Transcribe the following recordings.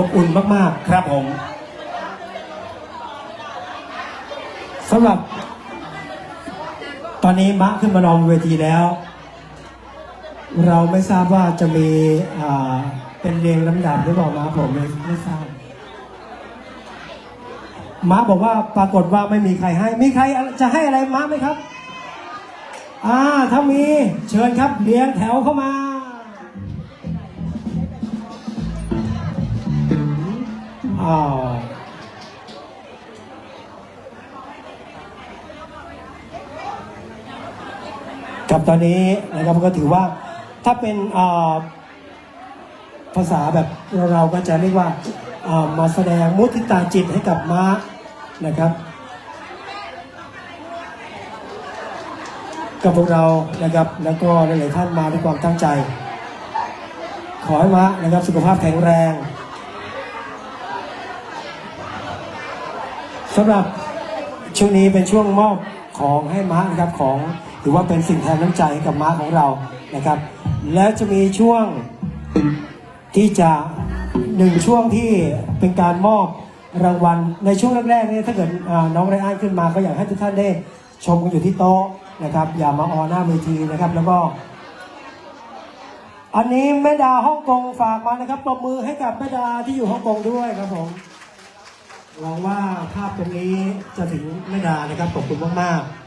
อบอุ่นมากครับผมสำหรับ ตอนนี้มะขึ้นมารองเวทีแล้ว เราไม่ทราบว่าจะมีเป็นเรียงลำดับหรือเปล่ามาผมไม่ไม่ทราบม้าบอกว่าปรากฏว่าไม่มีใครให้ มีใครจะให้อะไรม้าไหมครับ อ่าถ้ามีเชิญครับเรียงแถวเข้ามา อ้าวกับตอนนี้นะครับก็ถือว่าถ้าเป็นภาษาแบบเราก็จะเรียกว่ามาแสดงมุทิตาจิตให้กับม้านะครับกับพวกเรานะครับแล้วก็หลายๆท่านมาด้วยความตั้งใจ ขอให้มะนะครับสุขภาพแข็งแรง สำหรับช่วงนี้เป็นช่วงมอบของให้ม้านะครับของถือว่าเป็นสิ่งแทนน้ำใจให้กับม้าของเรานะครับ แล้วจะมีช่วงที่จะหนึ่งช่วงที่เป็นการมอบรางวัลในช่วงแรกๆนี่ถ้าเกิดน้องไรอันขึ้นมาก็อยากให้ทุกท่านได้ชมกันอยู่ที่โต๊ะนะครับ อย่ามาออหน้าเวทีนะครับ แล้วก็ อันนี้แม่ดาฮ่องกงฝากมานะครับปรบมือให้กับแม่ดาที่อยู่ฮ่องกงด้วยครับผม หวังว่าภาพตรงนี้จะถึงแม่ดานะครับ ขอบคุณมากๆ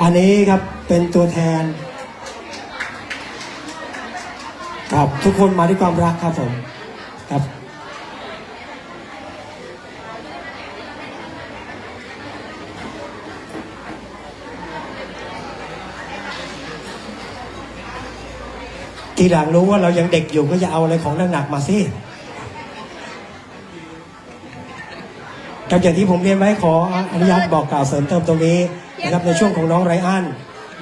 อันนี้ครับเป็นตัวแทน ครับทุกคนมาด้วยความรักครับผมครับ ทีหลังรู้ว่าเรายังเด็กอยู่ก็อย่าเอาอะไรของหนักๆมาสิครับอย่างที่ผมเรียนไว้ขออนุญาตบอกกล่าวเสริมเติมตรงนี้นะครับในช่วงของน้องไรอัน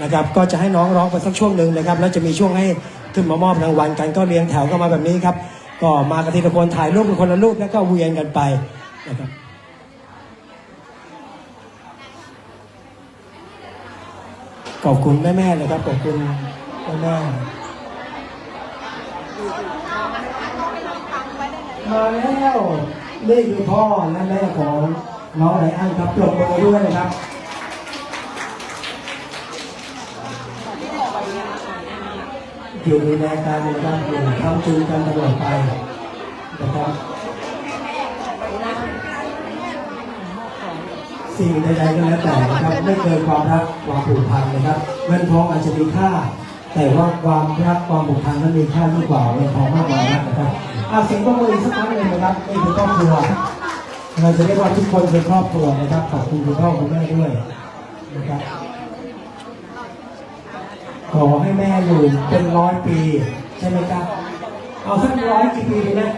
นะครับ ก็จะให้น้องร้องไปสักช่วงหนึ่งนะครับ แล้วจะมีช่วงให้ขึ้นมามอบรางวัลกันก็เรียงแถวกันมาแบบนี้ครับ ก็มากันทีละคนถ่ายรูปกันคนละรูปแล้วก็เวียนกันไปนะครับขอบคุณแม่ๆเลยครับขอบคุณแม่ๆ มาแล้วนี่คือพ่อและแม่ของน้องไรอันครับปรบมือด้วยนะครับอยู่ในรายการนะครับอยู่ทำจูนกันตลอดไปนะครับสิ่งใดๆก็แล้วแต่นะครับไม่เกินความรักความผูกพันนะครับเงินทองอาจจะมีค่า แต่ว่าความรักความผูกพันนั้นมีค่ายิ่งกว่าเงินทองมากกว่านะครับ อาเสียงปรบมืออีกสักครั้งหนึ่งนะครับนี่คือครอบครัว เราจะเรียกว่าทุกคนเป็นครอบครัวนะครับ ขอบคุณคุณพ่อคุณแม่ด้วยนะครับ ขอให้แม่อยู่เป็นร้อยปี ใช่ไหมครับ เอาสักร้อยกี่ปีดีนะ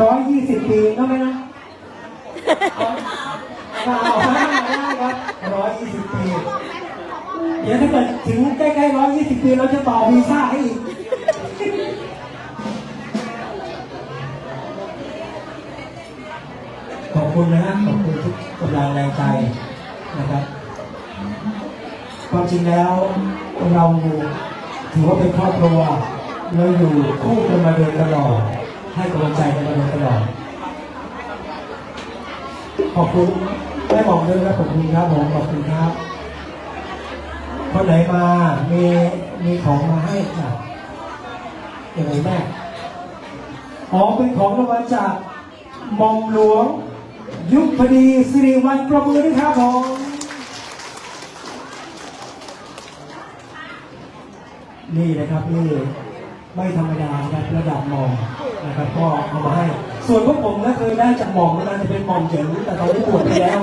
ร้อยยี่สิบปีก็ไม่นะเอาห้าได้ครับร้อยยี่สิบปี เดี๋ยวถ้าเกิดถึงใกล้ๆร้อยยี่สิบปีเราจะต่อวีซ่าให้อีก นะครับความจริงแล้วเราถือว่าเป็นครอบครัวเราอยู่คู่กันมาโดยตลอดให้กำลังใจกันมาโดยตลอดขอบคุณแม่หมอมด้วยครับขอบคุณครับผมขอบคุณครับคนไหนมา มีมีของมาให้จ้ะอย่างไรแม่อ๋อเป็นของรางวัลจากหม่อมหลวง ยุคพดีสิริวัลประมือด้วยครับผม นี่นะครับนี่ไม่ธรรมดานะครับระดับหมองนะครับก็เอามาให้ ส่วนพวกผมนะเคยได้จากหมองนะจะเป็นหมองเฉินแต่ตอนนี้ปวดไปแล้ว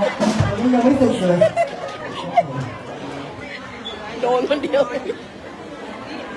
ตอนนี้ยังไม่ตึกเลย โดนคนเดียว